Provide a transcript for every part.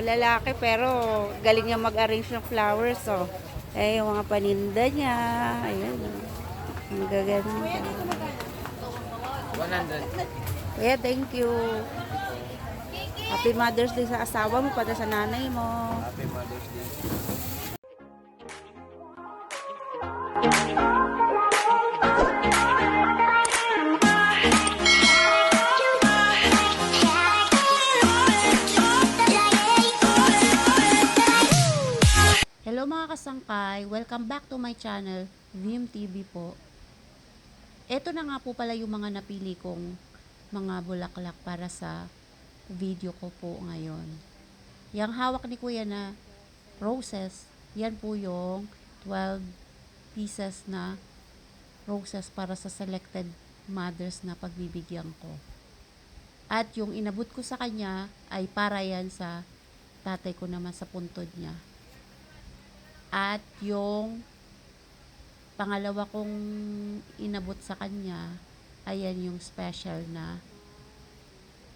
lalaki pero galing niya mag-arrange ng flowers, oh. Eh, yung mga paninda niya. Ayan, oh. Ang gaganda. 100. Kuya, thank you. Happy Mother's Day sa asawa mo, pati sa nanay mo. Happy Mother's Day. Hello mga kasangkay, welcome back to my channel, Vim TV po. Ito na nga po pala yung mga napili kong mga bulaklak para sa video ko po ngayon. Yang hawak ni kuya na roses, yan po yung 12 pieces na roses para sa selected mothers na pagbibigyan ko. At yung inabot ko sa kanya ay para yan sa tatay ko naman sa puntod niya. At yung pangalawa kong inabot sa kanya, ayan yung special na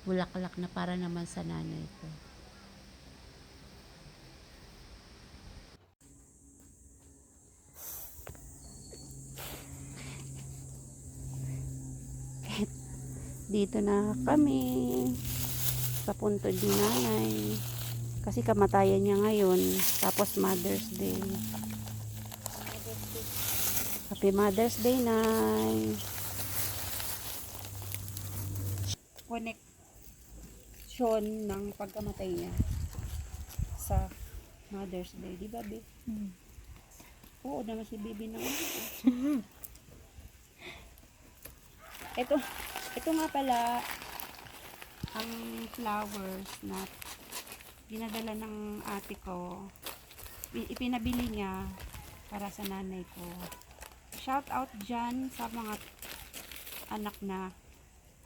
bulaklak na para naman sa nanay ko. Dito na kami sa puntod ni nanay. Kasi kamatayan niya ngayon. Tapos Mother's Day. Happy Mother's Day, Nay. Connection ng pagkamatay niya sa Mother's Day. Di ba, Be? Oo naman si Bibi na Ito, ito nga pala ang flowers na dinadala ng ate ko. Ipinabili niya para sa nanay ko. Shout out dyan sa mga anak na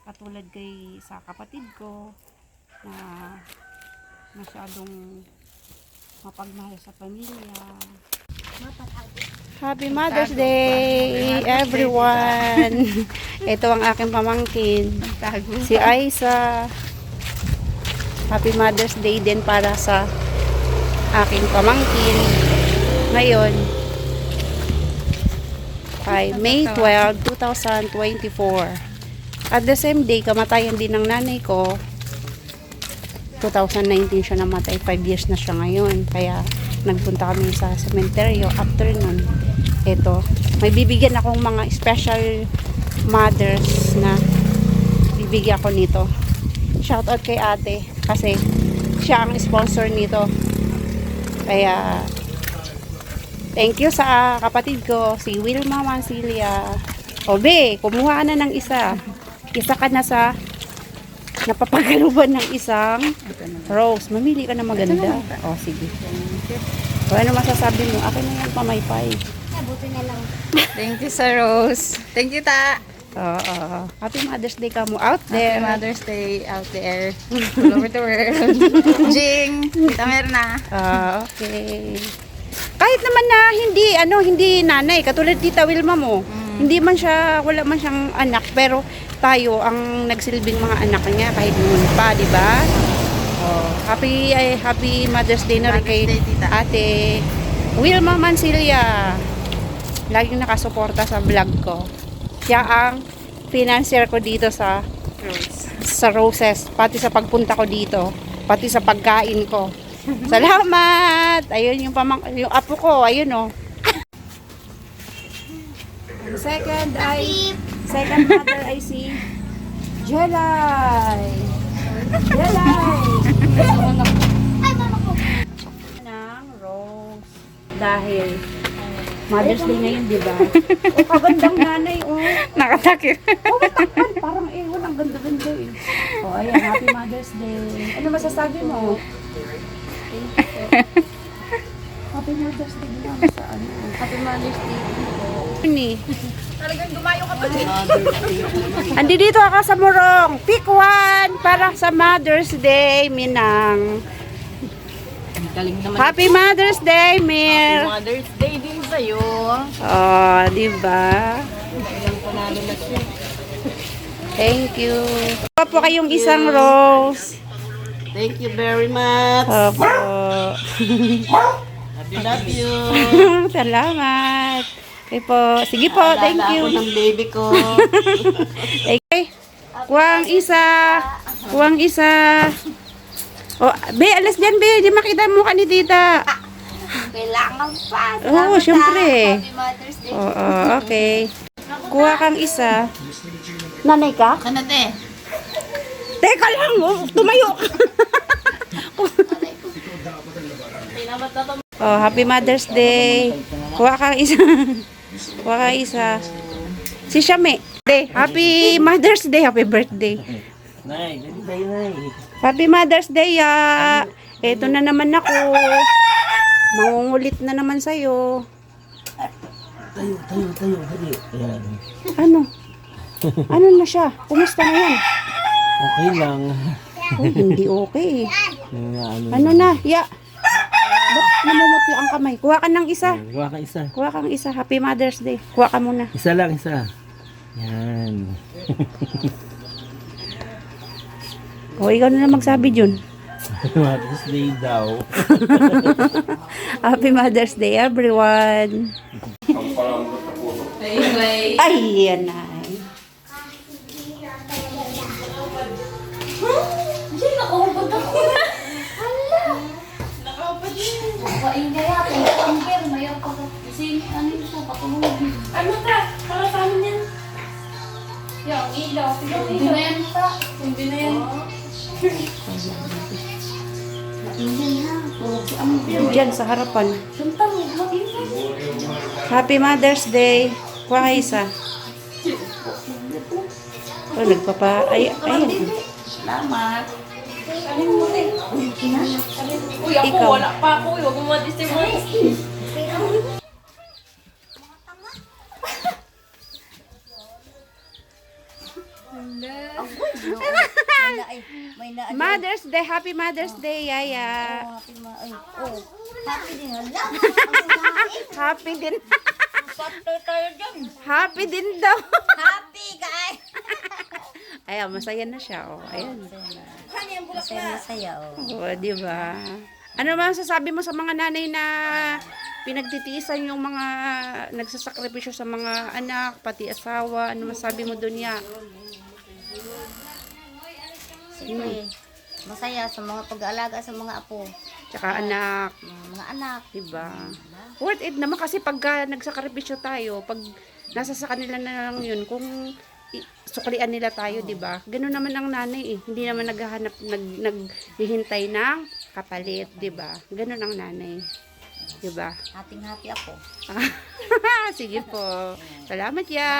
katulad kay sa kapatid ko na masyadong mapagmahal sa pamilya. Happy Mother's Day, everyone! Ito ang aking pamangkin, si Aiza. Happy Mother's Day din para sa aking pamangkin. Ngayon, ay May 12, 2024. At the same day, kamatayan din ng nanay ko. 2019 siya namatay. 5 years na siya ngayon. Kaya nagpunta kami sa cementerio. After nun, ito. May bibigyan akong mga special mothers na bibigyan ko nito. Shoutout kay ate. Kasi siya ang sponsor nito. Kaya thank you sa kapatid ko, si Wilma Mancilia. Obe, kumuha na ng isa. Isa ka na sa napapagaluban ng isang rose. Mamili ka na maganda. O, sige. O, ano masasabi mo? Akin na yan, pamaypay. Thank you sa Rose. Thank you, Ta. Oo. Happy Mother's Day ka mo out Happy there. Mother's Day out there. All over the world. Jing, Tita Merna. Ah, okay. Kahit naman na hindi ano, hindi nanay, katulad tita Wilma mo. Hindi man siya wala man siyang anak, pero tayo ang nagsilbing mga anak niya kahit noon pa, di ba? Oh, happy ay, happy Mother's Day na rin kay Mother's Day, tita. Ate Wilma Mancilia. Laging nakasuporta sa vlog ko. Siya ang financier ko dito sa Rose. sa roses, pati sa pagpunta ko dito, pati sa pagkain ko. Salamat! Ayun yung pamang yung apo ko, ayun oh. Ang second ay second mother ay si Jelay. Jelay. ng rose. Dahil Mother's Day ngayon, di ba? O, kagandang nanay. Nakatakip. Oh, matakpan. Parang ewan, ang ganda-ganda eh. Oh, ayan, Happy Mother's Day. Ano masasabi mo? Happy Mother's Day ako sa ano. Happy Mother's Day. Ni. Talagang dumayo ka pa din. Andi dito ako sa Morong. Pick one para sa Mother's Day, Minang. Happy Mother's Day, Mir. Mother's Day sa'yo. Oh, di ba? Thank you. Pa po kayong isang rose. Thank you very much. Opo. Love you, love you. Salamat. Okay po. Sige po, thank Alala you. ako ng baby ko. Okay. Kuwang isa. Kuwang isa. Oh, be, alas dyan, be. Di makita mo ka ni tita. Kailangan pa. Oo, syempre. Happy Mother's Day. Oo, okay. Kuha kang isa. Nanay ka? Ano te? Teka lang, oh, tumayo ka. oh, happy Mother's Day. Kuha kang isa. Kuha kang isa. Si Shame. Day. Happy Mother's Day. Happy birthday. Nay. Happy Mother's Day, ya. Ito na naman ako. Mangungulit na naman sa'yo. Tayo, tayo, tayo, dali. Ayan. Ano? Ano na siya? Kumusta na yan? Okay lang. Oh, hindi okay. Nga, ano. Ano na? Ya. Ba't namumutla ang kamay? Kuha ka ng isa. Gawa ka isa. Kuha kang isa. Happy Mother's Day. Kuha ka muna. Isa lang, isa. Yan. O, ikaw na lang magsabi, Jun. Mother's Day daw. Happy Mother's Day, everyone. Ay, yan na. Ano. Ano ka? Para sa amin yan. Yung ilaw. Hindi na yan pa. Hindi na yan. Maingay ha. O, si Amper. Diyan sa harapan. Happy Mother's Day. Kuha ka isa. Oh, nagpapa... Ay, ay. Salamat. Uy, ako, Ikaw. wala pa ako. Huwag mo ma-disturb. May na Mother's Day. Happy Mother's Day, Yaya. happy ma ay oh happy din hala Happy din. sakto tayo dyan Happy din daw. happy guys Ayan, masaya na siya. Oh, ayan. masaya masaya oh Oo, di ba? Ano man sasabi mo sa mga nanay na pinagtitiisan yung mga nagsasakripisyo sa mga anak, pati asawa? Ano masabi mo doon ya? Siyempre, masaya sa mga pag-aalaga sa mga apo Tsaka anak, mga, mga anak di ba? Worth it naman kasi pagka nagsakripisyo tayo, pag nasa sa kanila na lang yun, kung suklian nila tayo, di ba? Ganun naman ang nanay eh. Hindi naman naghahanap, nag, naghihintay ng kapalit, di ba? Ganun ang nanay. Di ba? happy ako Sige po. Salamat ya.